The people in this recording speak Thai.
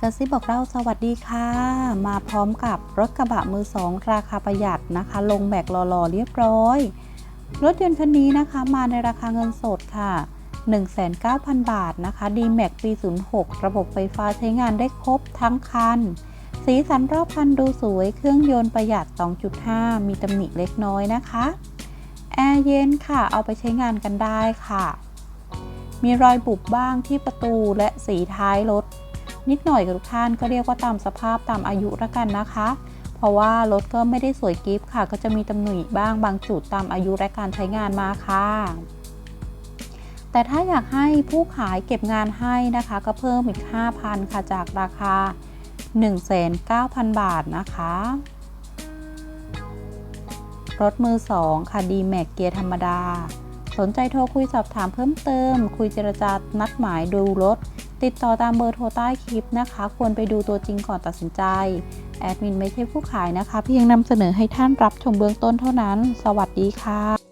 กระซิบบอกเราสวัสดีค่ะ มาพร้อมกับรถกระบะมือสองราคาประหยัดนะคะ ลงแบกหล่อๆเรียบร้อย รถยนต์คันนี้นะคะมาในราคาเงินสดค่ะ 19,000 บาทนะคะ d m a x ปี 06 ระบบไฟฟ้าใช้งานได้ครบทั้งคัน สีสันรอบคันดูสวย เครื่องยนต์ประหยัด 2.5 มีตำหนิเล็กน้อยนะคะแอร์เย็นค่ะ เอาไปใช้งานกันได้ค่ะ มีรอยบุบบ้างที่ประตูและสีท้ายรถ นิดหน่อยกับทุกท่านก็เรียกว่าตามสภาพตามอายุละกันนะคะ เพราะว่ารถก็ไม่ได้สวยกิฟต์ค่ะ ก็จะมีตำหนิบ้างบางจุดตามอายุและการใช้งานมาค่ะ แต่ถ้าอยากให้ผู้ขายเก็บงานให้นะคะ ก็เพิ่มอีก 5,000 ค่ะจากราคา 19,000บาทนะคะรถมือ 2 ค่ะ d m a x เกียร์ธรรมดา สนใจโทรคุยสอบถามเพิ่มเติม คุยเจรจานัดหมายดูรถ ติดต่อตามเบอร์โทรใต้คลิปนะคะ ควรไปดูตัวจริงก่อนตัดสินใจ แอดมินไม่ใช่ผู้ขายนะคะ เพียงนำเสนอให้ท่านรับชมเบื้องต้นเท่านั้น สวัสดีค่ะ